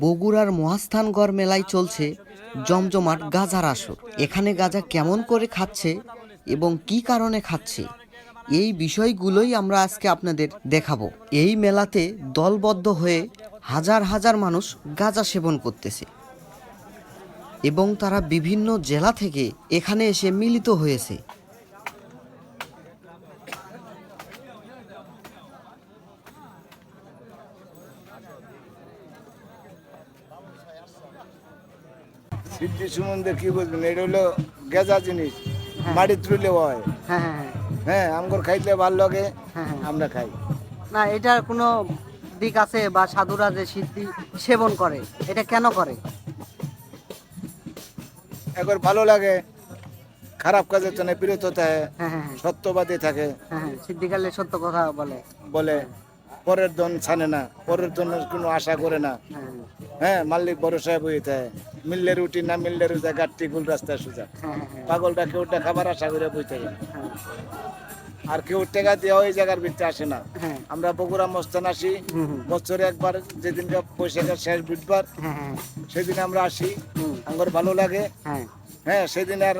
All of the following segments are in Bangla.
বগুড়ার মহাস্থানগড় মেলায় চলছে জমজমাট গাজার আসর। এখানে গাজা কেমন করে খাচ্ছে এবং কি কারণে খাচ্ছে? এই বিষয়গুলোই আমরা আজকে আপনাদের দেখাবো। এই মেলাতে দলবদ্ধ হয়ে হাজার হাজার মানুষ গাঁজা সেবন করতেছে এবং তারা বিভিন্ন জেলা থেকে এখানে এসে মিলিত হয়েছে। সিদ্ধি সম্বন্ধে কি বুঝবেন এটা হলো গেজা জিনিস মাটি তুলে হয়। হ্যাঁ হ্যাঁ হ্যাঁ। হ্যাঁ আমগর খাইতে ভালো লাগে হ্যাঁ, হ্যাঁ। আমরা খাই। না এটার কোনো দিক আছে বা সাধুরা যে সিদ্ধি সেবন করে এটা কেন করে? একবার ভালো লাগে খারাপ কাজের জন্য বিরত থাকে হ্যাঁ হ্যাঁ হ্যাঁ। সত্যবাদী থাকে। হ্যাঁ হ্যাঁ সিদ্ধিকালে সত্য কথা বলে। বলে। পরের ধন ছানে না, পরের জন্য কোনো আশা করে না। হ্যাঁ হ্যাঁ বড় ভরসায় বই থাকে। মিললে রুটি, না মিললে রুজা, গাঠটি গুল রাস্তায় সোজা। হ্যাঁ হ্যাঁ পাগলটা কেউটা খাবার আশা করে বই থাকে। হ্যাঁ আর কেউ টেকা দিয়ে ওই জায়গার ভিতরে আসে না। হ্যাঁ আমরা বগুড়া মস্তান আসি। বছরে একবার যেদিন বৈশাখের শেষ বুধবার হ্যাঁ হ্যাঁ সেদিন আমরা আসি। আমার ভালো লাগে। হ্যাঁ হ্যাঁ সেদিন আর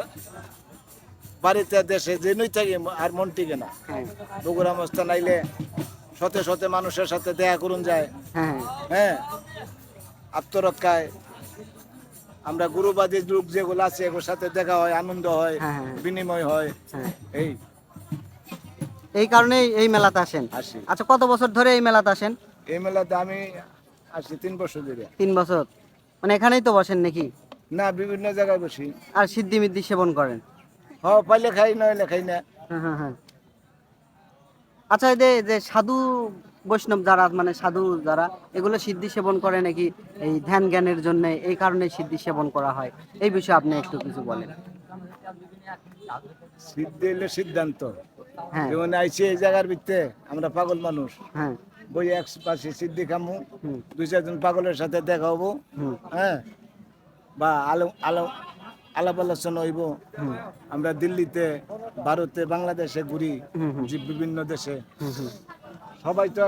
বাড়িতে দেশে যেনই থাকি, আর মন টিকে না। হ্যাঁ বগুড়া মস্তান আইলে শতে সতে মানুষের সাথে দেখা করুন যায়। হ্যাঁ। হ্যাঁ? আত্মরক্ষায়। আমরা গুরুবাদী লোক যেগুলো আছে এগুলোর সাথে দেখা হয় আনন্দ হয় হ্যাঁ, হ্যাঁ। বিনিময় হয়। এই। এই কারণেই এই মেলাতে আসেন? আসি। আচ্ছা কত বছর ধরে এই মেলাতে আসেন? এই মেলাতে আমি আসি তিন বছর ধরে। তিন বছর? মানে এখানেই তো বসেন নাকি? না বিভিন্ন জায়গায় বসি। আর সিদ্ধি মিদ্ধি সেবন করেন? হ পাইলে খাই নইলে খাই না। হ্যাঁ হ্যাঁ। আচ্ছা এই যে সাধু বৈষ্ণব যারা মানে সাধু যারা এগুলো সিদ্ধি সেবন করে নাকি এই ধ্যান জ্ঞানের জন্য এই কারণে সিদ্ধি সেবন করা হয়? এই বিষয়ে আপনি একটু কিছু বলেন। সিদ্ধি হইলে সিদ্ধান্ত। হ্যাঁ। যেমন আইসি এই জায়গার ভিতরে আমরা পাগল মানুষ। হ্যাঁ। বই এক পাশে সিদ্ধি খামু দুই চারজন পাগলের সাথে দেখা হব। হ্যাঁ? বা আলো আলো আলাপ আলোচনা হইব। আমরা দিল্লিতে ভারতে বাংলাদেশে ঘুরি যে বিভিন্ন দেশে। সবাই তো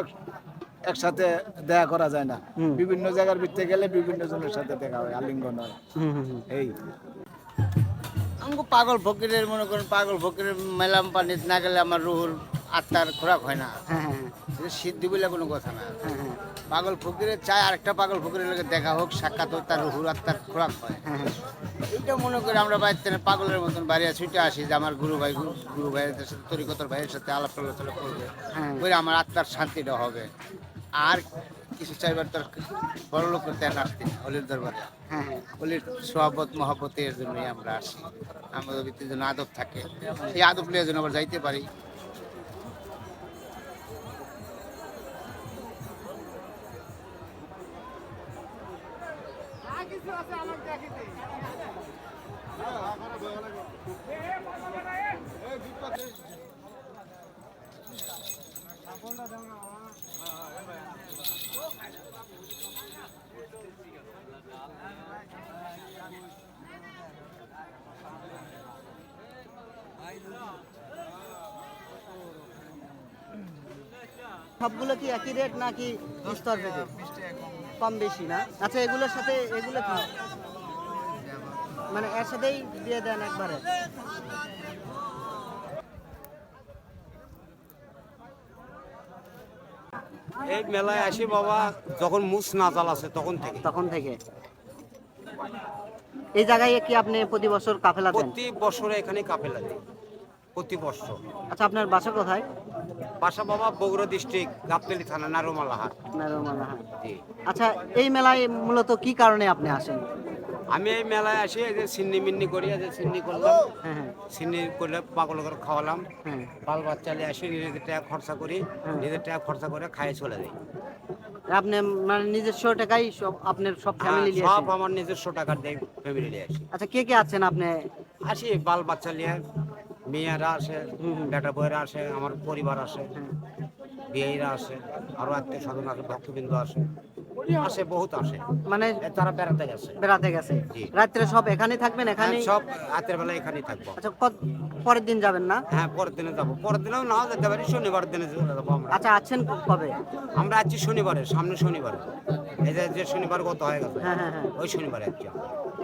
একসাথে দেখা করা যায় না। বিভিন্ন জায়গার ভিতরে গেলে বিভিন্ন জনের সাথে দেখা হয় আলিঙ্গন হয়। এই। আমাকে পাগল ফকিরের মনে করেন পাগল ফকিরের মেলাম পানিত না গেলে আমার রুহুর আত্মার খোরাক হয় না। হ্যাঁ হ্যাঁ সিদ্ধি বলে কোনো কথা না। হ্যাঁ হ্যাঁ। পাগল ফকিরের চায় আরেকটা পাগল ফকিরের লোকের দেখা হোক সাক্ষাৎ হোক তার রুহুর আত্মার খোরাক হয়। হ্যাঁ হ্যাঁ মনে করি আমরা বাড়িতে থেকে পাগলের মতন বাড়ি ছুটে আসি যে আমার গুরু ভাই গুরু ভাইয়ের সাথে তরিকতর ভাইয়ের সাথে আলাপ আলোচনা করবে। বলে করে আমার আত্মার শান্তিটা হবে। আর কিছু চাইবার তোর বড় লোক করতে আসতে না হলির দরবারে। হ্যাঁ হ্যাঁ। হলির সোহাবত মহাবতের জন্যই আমরা আসি। আমাদের যেন আদব থাকে। এই আদব নিয়ে যেন আবার যাইতে পারি। সবগুলো কি একই রেট নাকি স্তর ভেদে কম বেশি না? আচ্ছা এগুলোর সাথে এগুলো কি? মানে এর সাথেই দিয়ে দেন একবারে? এই মেলায় আসি বাবা যখন মুস নাজাল আছে তখন থেকে। তখন থেকে। এই জায়গায় কি আপনি প্রতি বছর কাফেলা দেন? প্রতি বছরে এখানে কাফেলা দেয় প্রতি বছর। আচ্ছা আপনার বাসা কোথায়? বাসা বাবা বগুড়া ডিস্ট্রিক্ট গাবতলি থানা নারোমালাহাট। জি। আচ্ছা এই মেলায় মূলত কি কারণে আপনি আসেন? আমি এই মেলায় আসি এই যে সিন্নি মিন্নি করি এই যে সিন্নি করলাম। হ্যাঁ হ্যাঁ। সিন্নি করলে পাগল করে খাওয়ালাম। হ্যাঁ। বাল বাচ্চা নিয়ে আসি নিজেদের টাকা খরচা করি। নিজের টাকা খরচা করে খাইয়ে চলে যাই। আপনি মানে নিজস্ব টাকাই সব আপনার সব ফ্যামিলি নিয়ে সব আমার নিজস্ব টাকার দেয় ফ্যামিলি নিয়ে আসি। আচ্ছা কে কে আছেন আপনি? আসি বাল বাচ্চা নিয়ে মেয়েরা আসে। বেটা বইরা আসে আমার পরিবার আসে। বিয়েরা আসে আরও আত্মীয় স্বজন আসে ভক্তবৃন্দ আসে। আসে বহুত আসে। মানে তারা বেড়াতে গেছে। বেড়াতে গেছে। রাত্রে সব এখানেই থাকবেন এখানে সব রাতের বেলা এখানেই থাকব। আচ্ছা পরের দিন যাবেন না? হ্যাঁ পরের দিনে যাব। পরের দিনেও নাও যেতে পারি শনিবার দিনে যাব আমরা। আচ্ছা আছেন কবে? আমরা আছি শনিবারে সামনে শনিবারে। এই যে শনিবার গত হয়ে গেছে হ্যাঁ হ্যাঁ হ্যাঁ। ওই শনিবারে আছি।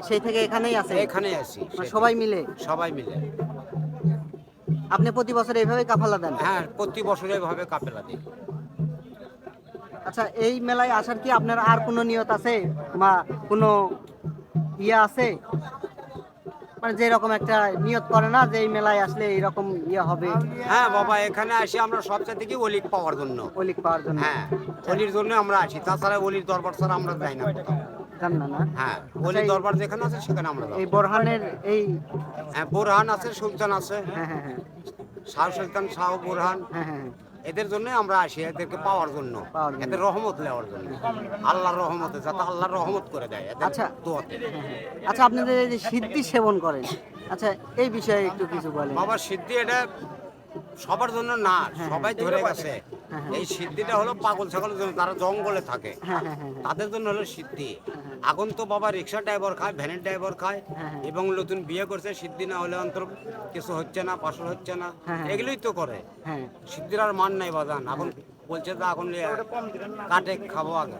সেই থেকে এখানেই আছে এখানেই আছি মানে সবাই মিলে? সবাই মিলে। আপনি প্রতি বছর এইভাবে কাফালা দেন? হ্যাঁ প্রতি বছর এভাবে কাপেলা দিই। আচ্ছা এই মেলায় আসার কি আপনার আর কোনো নিয়ত আছে? বা কোনো ইয়ে আছে? মানে যেরকম একটা নিয়ত করে না যে এই মেলায় আসলে এইরকম ইয়ে হবে? হ্যাঁ বাবা এখানে আসি আমরা সবচেয়ে থেকে অলিক পাওয়ার জন্য। অলিক পাওয়ার জন্য। হ্যাঁ অলির জন্য আমরা আসি। তাছাড়া অলির দরবার ছাড়া আমরা যাই না। কোথাও। না হ্যাঁ অলির দরবার যেখানে আছে সেখানে আমরা এই বোরহানের এই হ্যাঁ বোরহান আছে সুলতান আছে। হ্যাঁ হ্যাঁ হ্যাঁ। শাহ সুলতান শাহ বোরহান। হ্যাঁ হ্যাঁ হ্যাঁ। এদের জন্য আমরা আসি এদেরকে পাওয়ার জন্য। এদের রহমত নেওয়ার জন্য। আল্লাহর রহমতে যাতে আল্লাহর রহমত করে দেয় আচ্ছা। দোয়াতে। আচ্ছা আপনাদের এই যে সিদ্ধি সেবন করেন আচ্ছা এই বিষয়ে একটু কিছু বলেন। বাবা সিদ্ধি এটা সবার জন্য না সবাই ধরে গেছে। হ্যাঁ, এই সিদ্ধিটা হলো পাগল ছাগলের জন্য তারা জঙ্গলে থাকে হ্যাঁ হ্যাঁ হ্যাঁ। তাদের জন্য হলো সিদ্ধি। এখন তো বাবা রিক্সা ড্রাইভার খায় ভ্যানের ড্রাইভার খায় হ্যাঁ, হ্যাঁ। এবং নতুন বিয়ে করছে সিদ্ধি না হলে অন্তর কিছু হচ্ছে না পাশল হচ্ছে না হ্যাঁ। এগুলোই তো করে। সিদ্ধির আর মান নাই বাজান। এখন বলছে তো এখন কাটে খাব আগে।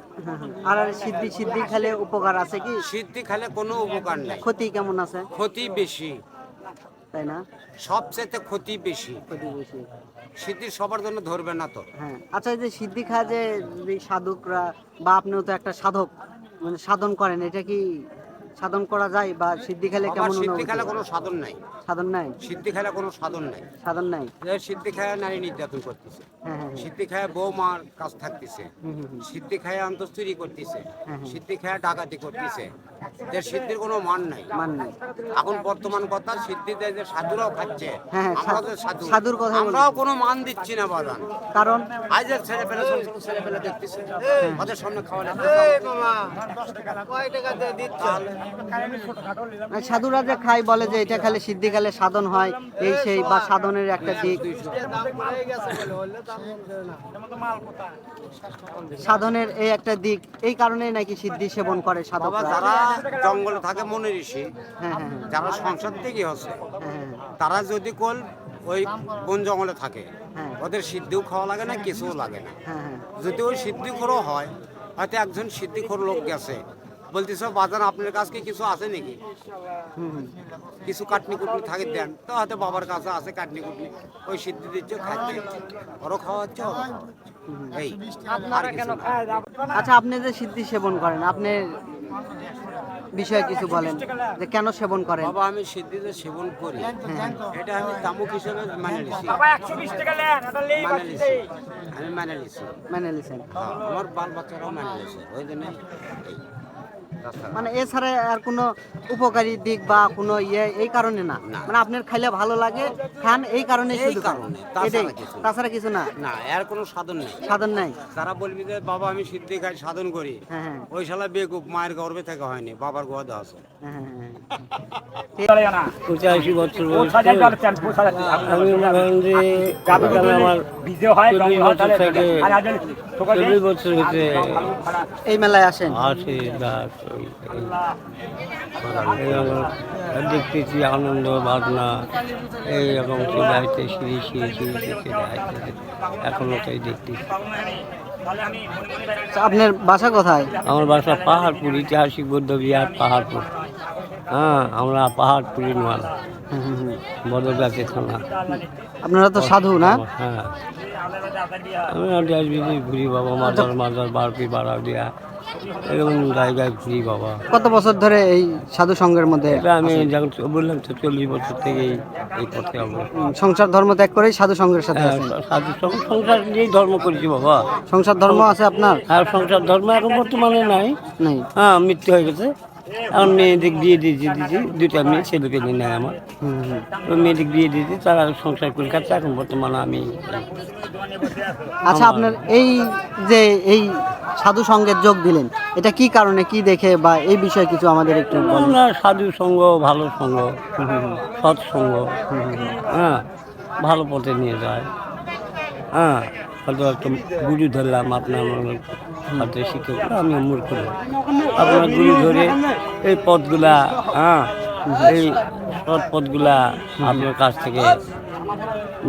আর সিদ্ধি সিদ্ধি খেলে উপকার আছে কি? সিদ্ধি খেলে কোনো উপকার নেই। ক্ষতি কেমন আছে? ক্ষতি বেশি। তাই না? সবচেয়ে ক্ষতি বেশি। ক্ষতি সিদ্ধি সবার জন্য ধরবে না তো। হ্যাঁ। আচ্ছা এই যে সিদ্ধি খায় যে যে সাধকরা বা আপনিও তো একটা সাধক। মানে সাধন করেন এটা কি সাধন করা যায় বা সিদ্ধি খেলে কেমন সিদ্ধি? খেলে কোনো সাধন নাই। সাধন নাই? সিদ্ধি খেলে কোনো সাধন নাই। সাধন নাই? সিদ্ধি খায় নারী নির্যাতন করতেছে। হ্যাঁ হ্যাঁ হ্যাঁ। সিদ্ধি খায় বউ মার কাজ থাকতেছে। সিদ্ধি খায় আন্তঃস্তুরি করতেছে। সিদ্ধি খায় ডাকাতি করতেছে। যে সিদ্ধির কোনো মান নাই। মান নাই। এখন বর্তমান কথা সিদ্ধিতে যে সাধুরাও খাচ্ছে আমরা যে সাধু- সাধু সাধুর কথা আমরাও কোনো মান দিচ্ছি না বাদান কারণ? আজ যে ছেলে পেলে ছোট ছোট ছেলে পেলে দেখতেছে। ওদের সামনে খাওয়া মানে সাধুরা যে খায় বলে যে এটা খেলে সিদ্ধি খেলে সাধন হয় এই সেই বা সাধনের একটা দিক। সাধনের এই একটা দিক এই কারণে নাকি সিদ্ধি সেবন করে বাবা সাধকরা যারা জঙ্গলে থাকে মনে ঋষি হ্যাঁ হ্যাঁ যারা সংসার থেকে হচ্ছে হ্যাঁ হ্যাঁ। তারা যদি কল ওই বন জঙ্গলে থাকে হ্যাঁ। ওদের সিদ্ধিও খাওয়া লাগে না কিছুও লাগে না। হ্যাঁ হ্যাঁ। যদি ওই সিদ্ধিখোরও হয় হয়তো একজন সিদ্ধিখোর লোক গেছে বলতেছে বাজার আপনার কাছে কি কিছু আছে নাকি? হুম হুম। কিছু কাটনি কুটনি থাকে দেন। তো হয়তো বাবার কাছে আছে কাটনি কুটনি ওই সিদ্ধি দিচ্ছে খাচ্ছে। ওরও খাওয়া হচ্ছে ওরও খাওয়া হচ্ছে। এই। আচ্ছা আপনি যে সিদ্ধি সেবন করেন আপনি বিষয়ে কিছু বলেন যে কেন সেবন করেন? বাবা আমি সিদ্ধিতে সেবন করি এটা আমি তামুক হিসেবে মানে নিছি। মানে নিছি। আমি মানে নিছি। মেনে নিছেন। হ্যাঁ, আমার বাল বাচ্চারাও মানে নিছে ওই জন্য মানে এছাড়া আর কোনো উপকারী দিক বা কোনো ইয়ে এই কারণে না। মানে আপনার খাইলে ভালো লাগে খান এই কারণে এই শুধু কারণে, তাছাড়া কিছু না। না। এর কোনো সাধন নেই। সাধন নাই। তারা বলবি যে বাবা আমি সিদ্ধি খাই সাধন করি। হ্যাঁ হ্যাঁ। ওই শালা বেকুব মায়ের গর্বে থেকে হয়নি বাবার গোয়াদা আছে। হ্যাঁ। পঁচাশি বছর এই মেলায় আসেন। আসে দেখতেছি আনন্দ বাজনা এইরকম চলে আসছে সিঁড়ি সিঁড়ি সিঁড়ি সিঁড়ি চলে আসছে এখনও তাই দেখতেছি। আপনার বাসা কোথায়? আমার বাসা পাহাড়পুর ঐতিহাসিক বৌদ্ধ বিহার পাহাড়পুর। হ্যাঁ আমরা পাহাড়পুরি মাল হুম। থানা। আপনারা তো সাধু না? হ্যাঁ। আমি ঘুরি বাবা মাজার মাজার বারপি বাড়া দিয়া এরকম জায়গায় ঘুরি বাবা। কত বছর ধরে এই সাধু সঙ্গের মধ্যে এটা আমি যখন বললাম তো চল্লিশ বছর থেকেই এই করতে হবে সংসার ধর্ম ত্যাগ করেই সাধু সঙ্গের সাথে হ্যাঁ, আছেন? সাধু সং- সংসার নিয়েই ধর্ম করেছি বাবা। সংসার ধর্ম আছে আপনার? আর সংসার ধর্ম এখন বর্তমানে নাই। নেই। হ্যাঁ মৃত্যু হয়ে গেছে। এখন মেয়েদের বিয়ে দিয়েছি দিয়েছি দুটা মেয়ে ছেলেকে নিয়ে নেয় আমার। ওই মেয়েদের বিয়ে দিয়েছি তারা সংসার করে খাচ্ছে এখন বর্তমানে আমি আচ্ছা আপনার এই যে এই সাধু সঙ্গের যোগ দিলেন এটা কি কারণে কি দেখে বা এই বিষয়ে কিছু আমাদের একটু না সাধু সঙ্গ ভালো সঙ্গ সৎ সঙ্গ হ্যাঁ ভালো পথে নিয়ে যায়। হ্যাঁ হয়তো একটা গুরু ধরলাম আপনার মনে হাতে শিক্ষক আমি মূর্খ। আপনার গুরু ধরে এই পদগুলা হ্যাঁ এই সৎ পথগুলা আপনার কাছ থেকে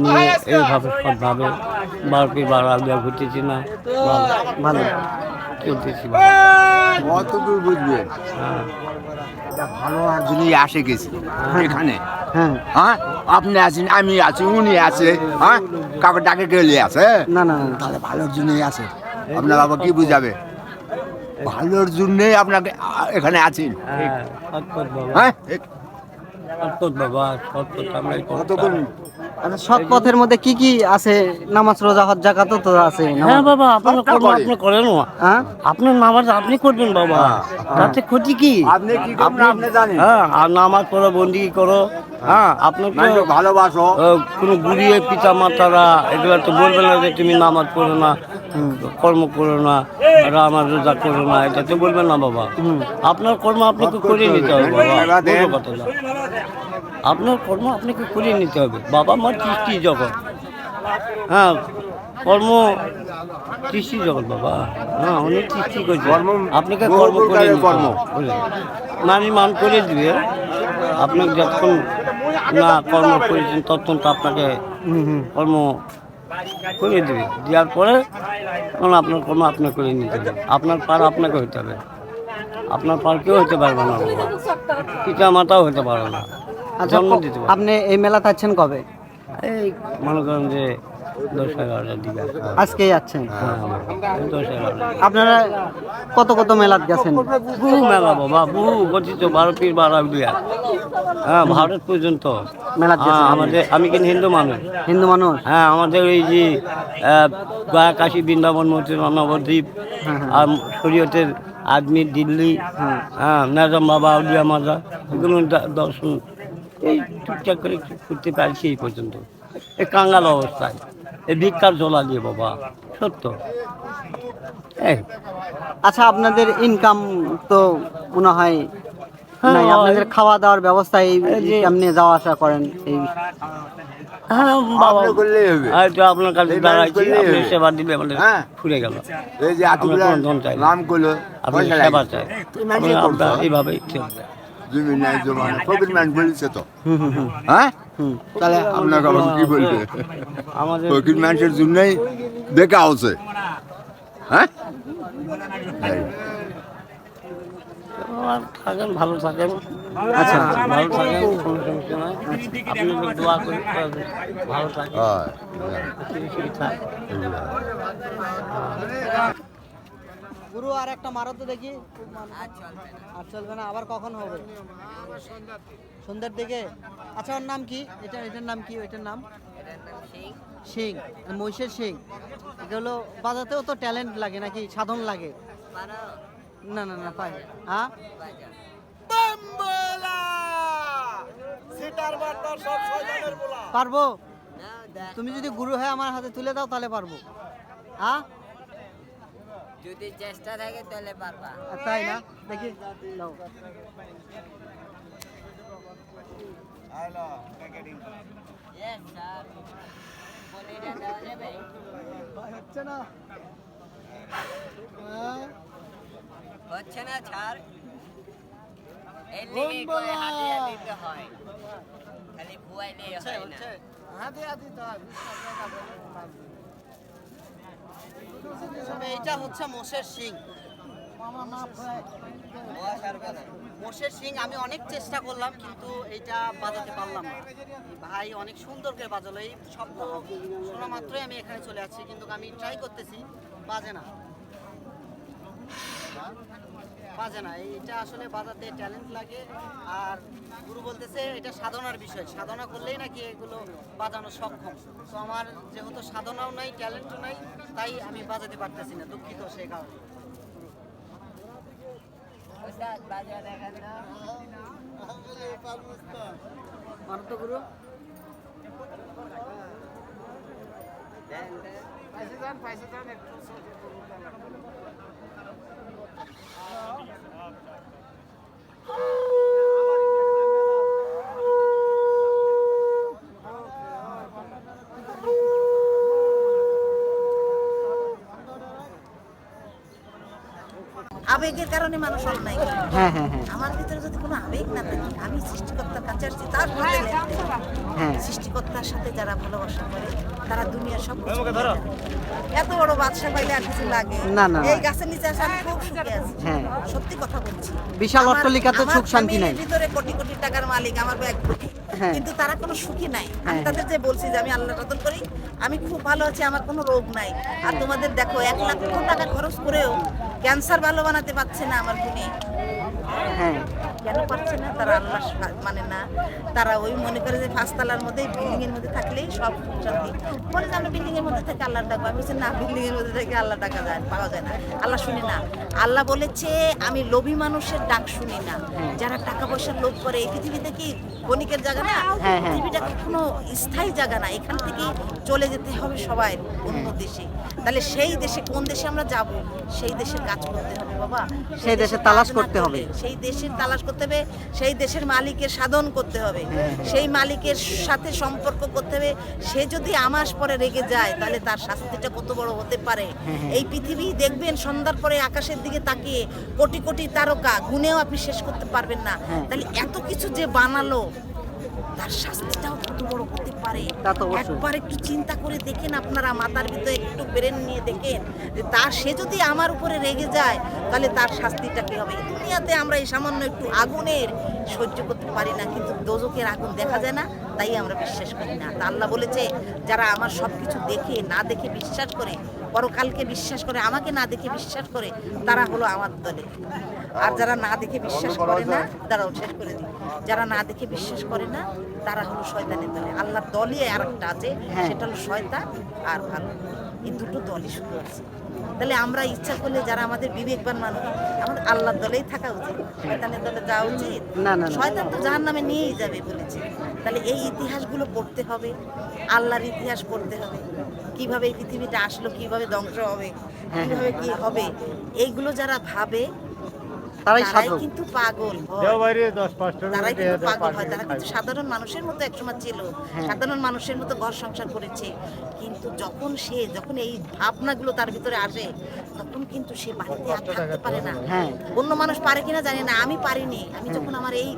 নিয়ে এইভাবে সৎভাবে বারপি বাড়া দেওয়া ঘুরতেছি না? ভালো চলতেছি। কতদূর বুঝবেন হ্যাঁ। ভালো একজনই আসে গেছে এখানে। হ্যাঁ। হ্যাঁ আপনি আছেন আমি আছি উনি আছে হ্যাঁ কাউকে ডাকে গেলে আছে? না না তাহলে ভালোর জন্যই আছে। আপনার বাবা কি বুঝাবে? ভালোর জন্যই আপনাকে এখানে আছেন হ্যাঁ সৎ হ্যাঁ? আচ্ছা পথের মধ্যে কি কি আছে? নামাজ রোজা হজ জাকাতও তো আছে। হ্যাঁ বাবা আপনার সবটা কর্ম আপনি করেন না। হ্যাঁ? আপনার নামাজ আপনি করবেন বাবা। তাতে ক্ষতি কি? আপনি কি করবেন আপনি জানেন। হ্যাঁ আর নামাজ পড়ো বন্দি করো। হ্যাঁ আপনার তো ভালোবাসো। কোনো গুড়িয়ে পিতা মাতারা এগুলো তো বলবে না যে তুমি নামাজ পড়ো না। কর্ম করো না আর আমার রোজা করো না এটা তো বলবেন না বাবা। আপনার কর্ম আপনাকে করে নিতে হবে বাবা কথা না। আপনার কর্ম আপনাকে করে নিতে হবে। বাবা মার সৃষ্টি জগৎ। হ্যাঁ কর্ম সৃষ্টি জগৎ বাবা। হ্যাঁ অনেক সৃষ্টি করছে আপনাকে কর্ম করে কর্ম। হবে, মান করে দিবে। আপনাকে যতক্ষণ না কর্ম করেছেন ততক্ষণ তো আপনাকে কর্ম করে দেবে। দেওয়ার পরে তখন আপনার কর্ম আপনার করে নিতে হবে। আপনার পার আপনাকে হইতে হবে। আপনার পার কেউ হইতে পারবে না। পিতা মাতাও হইতে পারবে না। আচ্ছা জন্ম দিতে আপনি এই মেলা থাকছেন কবে? এই মনে করেন যে দশ এগারোটার দিকে। আজকেই যাচ্ছেন? হ্যাঁ দশ এগারোটা আপনারা কত কত মেলাত গেছেন? বহু মেলা বাবা বহু গঠিত বারো পীর বারো হ্যাঁ ভারত পর্যন্ত। মেলাত হ্যাঁ, আমাদের আমি কিন্তু হিন্দু মানুষ। হিন্দু মানুষ? হ্যাঁ আমাদের এই যে গয়া কাশী বৃন্দাবন মসজিদ নবদ্বীপ আর শরীয়তের আদমি দিল্লি হ্যাঁ। নাজাম বাবা আউলিয়া মাজা এগুলো দর্শন। এই টুকটাক করে করতে পারছি এই পর্যন্ত। এই কাঙ্গাল অবস্থায়। এই ভিক্ষার জলা দিয়ে বাবা সত্য। আচ্ছা আপনাদের ইনকাম তো মনে হয় হ্যাঁ, নাই। আপনাদের খাওয়া দাওয়ার ব্যবস্থা এই কেমনে যাওয়া আসা করেন এই হ্যাঁ বাবা। করলেই হবে। তো আপনার কাছে দাঁড়াইছি আপনি সেবা দিলে আমাদের হ্যাঁ। ফুরে গেল। এই যে চাই নাম করল আপনি সেবা আপনি- এইভাবেই চলবে। জমি নাই জমা নাই। ফকির ম্যান বলছে তো? হ্যাঁ? তাহলে আপনাকে আবার কি বলবে? আমাদের ফকির মানুষের জন্যই দেখা হচ্ছে। হ্যাঁ? থাকেন ভালো থাকেন। আচ্ছা। ভালো থাকেন আপনি দোয়া করি ভালো থাকেন। হয়। গুরু আর একটা মারো তো দেখি। আর চলবে না আবার কখন হবে? সন্ধ্যার দিকে? আচ্ছা ওর নাম কি? এটা এটার নাম কি? ওইটার নাম? সিং। মহিষের সিং। এটা হলো বাজাতেও তো ট্যালেন্ট লাগে নাকি? সাধন লাগে? না না না পাই হ্যাঁ? পারব? তুমি যদি গুরু হয়ে আমার হাতে তুলে দাও তাহলে পারব। হ্যাঁ? যদি চেষ্টা থাকে তাহলে পারবা। তাই না? দেখি। দাও. বলে হচ্ছে না। হচ্ছে না ছাড়। এর লিগে কয় হাতিয়া দিতে হয়। খালি বুয়াইলে হয় না। তবে এটা হচ্ছে মোষের সিং মোষের সিং আমি অনেক চেষ্টা করলাম, কিন্তু এইটা বাজাতে পারলাম না। ভাই অনেক সুন্দর করে বাজালো। এই শব্দ শোনা মাত্রই আমি এখানে চলে আসছি, কিন্তু আমি ট্রাই করতেছি, বাজে না। বাজে না। এটা আসলে বাজাতে ট্যালেন্ট লাগে। আর গুরু বলতেছে, এটা সাধনার বিষয়। সাধনা করলেই নাকি এগুলো বাজানো সক্ষম। তো আমার যেহেতু সাধনাও নাই ট্যালেন্টও নাই, তাই আমি বাজাতে পারতেছি না, দুঃখিত সে কারণে। ওস্তাদ বাজা দেখান না মানো তো গুরু আবেগের কারণে মানুষ অন্যায় করে। হ্যাঁ হ্যাঁ হ্যাঁ। আমার ভিতরে যদি কোনো আবেগ না থাকে আমি সৃষ্টিকর্তার কাছে আসছি তার সাথে হ্যাঁ সৃষ্টিকর্তার সাথে যারা ভালোবাসা করে তারা দুনিয়ার সব কিছু এত বড় বাদশা পাইলে আর কিছু লাগে? না, না, এই গাছের নিচে আসে আমি খুব সুখে আছি। হ্যাঁ। সত্যি কথা বলছি। বিশাল অট্টালিকাতে সুখ শান্তি নাই। ভিতরে কোটি কোটি টাকার মালিক আমার এক কোটি। হ্যাঁ। কিন্তু তারা কোনো সুখী নাই। আমি হ্যাঁ। তাদের যে বলছি যে আমি আল্লাহ রতন করি আমি খুব ভালো আছি আমার কোনো রোগ নাই। আর তোমাদের দেখো এক লক্ষ টাকা খরচ করেও ক্যান্সার ভালো বানাতে পারছে না আমার গুণী হ্যাঁ। কেন পারছে না তারা আল্লাহ মানে না। তারা ওই মনে করে যে পাঁচতলার মধ্যে বিল্ডিং এর মধ্যে থাকলেই সব শান্তি বলে যে আমরা বিল্ডিং এর মধ্যে থেকে আল্লাহ ডাকবো আমি বলছি না বিল্ডিং এর মধ্যে থেকে আল্লাহ ডাকা যায় পাওয়া যায় না। আল্লাহ শুনি না। আল্লাহ বলেছে আমি লোভী মানুষের ডাক শুনি না। যারা টাকা পয়সার লোভ করে এই পৃথিবীতে কি বণিকের জায়গা না? হ্যাঁ, হ্যাঁ। পৃথিবীটা কখনো স্থায়ী জায়গা না। এখান থেকে চলে যেতে হবে সবাই অন্য দেশে। তাহলে সেই দেশে কোন দেশে আমরা যাব? সেই দেশের কাজ করতে হবে বাবা। সেই দেশে তালাশ করতে হবে। সেই দেশের তালাশ করতে হবে, সেই দেশের মালিকের সাধন করতে হবে। সেই মালিকের সাথে সম্পর্ক করতে হবে। সে যদি আমাস পরে রেগে যায়, তাহলে তার শাস্তিটা কত বড় হতে পারে? এই পৃথিবী দেখবেন সন্ধ্যার পরে আকাশের দিকে তাকিয়ে কোটি কোটি তারকা গুনেও আপনি শেষ করতে পারবেন না। তাহলে এত কিছু যে বানালো, তার শাস্তিটাও কত বড় পারে। তা তো অবশ্যই। একবার একটু চিন্তা করে দেখেন আপনারা মাথার ভিতরে একটু ব্রেন নিয়ে দেখেন যে তার সে যদি আমার উপরে রেগে যায় তাহলে তার শাস্তিটা কি হবে? দুনিয়াতে আমরা এই সামান্য একটু আগুনের সহ্য করতে পারি না কিন্তু দোজকের আগুন দেখা যায় না তাই আমরা বিশ্বাস করি না। তা আল্লাহ বলেছে যারা আমার সব কিছু দেখে না দেখে বিশ্বাস করে পরকালকে বিশ্বাস করে আমাকে না দেখে বিশ্বাস করে তারা হলো আমার দলে। আর যারা না দেখে বিশ্বাস করে না তারাও শেষ করে দিই যারা না দেখে বিশ্বাস করে না তারা হলো শয়তানের দলে। আল্লাহর দলই আর একটা আছে হ্যাঁ। সেটা হলো শয়তান আর ভালো। এই দুটো দলই শুধু আছে। তাহলে আমরা ইচ্ছা করলে যারা আমাদের বিবেকবান মানুষ আমাদের আল্লাহর দলেই থাকা উচিত। শয়তানের দলে যাওয়া উচিত। শয়তান তো জাহার নামে নিয়েই যাবে বলেছে। তাহলে এই ইতিহাসগুলো পড়তে হবে আল্লাহর ইতিহাস পড়তে হবে। কীভাবে এই পৃথিবীটা আসলো কীভাবে ধ্বংস হবে হ্যাঁ, কীভাবে কি হবে এইগুলো যারা ভাবে তারাই কিন্তু পাগল তারাই কিন্তু পাগল হয়। তারা কিন্তু সাধারণ মানুষের মতো একসময় ছিল। হ্যাঁ। সাধারণ মানুষের মতো ঘর সংসার করেছে। কিন্তু যখন সে যখন এই ভাবনাগুলো তার ভিতরে আসে তখন কিন্তু সে বাড়িতে আর থাকতে পারে না। হ্যাঁ। অন্য মানুষ পারে কিনা জানি না। আমি পারিনি। আমি যখন আমার এই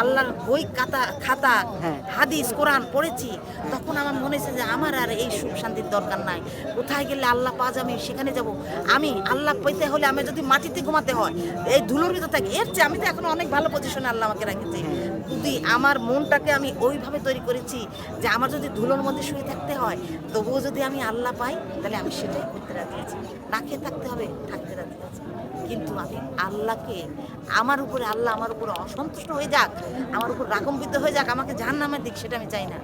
আল্লাহর বই খাতা খাতা হ্যাঁ। হাদিস কোরআন পড়েছি তখন আমার মনে হয়েছে যে আমার আর এই সুখ শান্তির দরকার নাই। কোথায় গেলে আল্লাহ পাওয়া যাবে সেখানে যাব? আমি আল্লাহ পেতে হলে আমি যদি মাটিতে ঘুমাতে হয় এই ধুলোর ভিতর থাকি। এর চেয়ে আমি তো এখন অনেক ভালো পজিশনে আল্লাহ আমাকে রেখেছে। যদি আমার মনটাকে আমি ওইভাবে তৈরি করেছি যে আমার যদি ধুলোর মধ্যে শুয়ে থাকতে হয়, তবুও যদি আমি আল্লাহ পাই, তাহলে আমি সেটাই করতে রাজি আছি। না খেয়ে থাকতে হবে, থাকতে রাজি আছি। কিন্তু আমি আল্লাহকে, আমার উপরে আল্লাহ আমার উপরে অসন্তুষ্ট হয়ে যাক, আমার উপর রাগম্বিত হয়ে যাক, আমাকে জাহান নামের দিক সেটা আমি চাই না।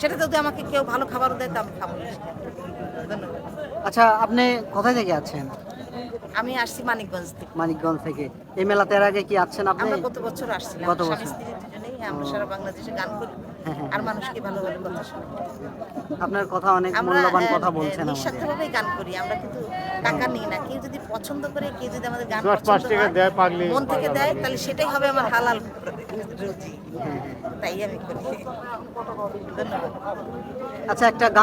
সেটা যদি আমাকে কেউ ভালো খাবার দেয়, তো আমি খাব আচ্ছা আপনি কোথায় থেকে আছেন? আমি আসছি মানিকগঞ্জ থেকে। মানিকগঞ্জ থেকে। এই মেলাতে এর আগে কি আসছেন আপনি? আমরা গত বছর আসছিলাম। গত বছর। দুজনেই আমরা সারা বাংলাদেশে গান করি। হ্যাঁ, হ্যাঁ। আর মানুষকে ভালো ভালো কথা শোনাই। আপনার কথা অনেক মূল্যবান কথা বলছেন গান করি। আমরা কিন্তু টাকা নিই না। কেউ যদি পছন্দ করে কেউ যদি আমাদের গান পছন্দ। মন থেকে দেয় তাহলে সেটাই হবে আমার হালাল রুজি হ্যাঁ, তাই আমি করি। ধন্যবাদ আচ্ছা একটা গান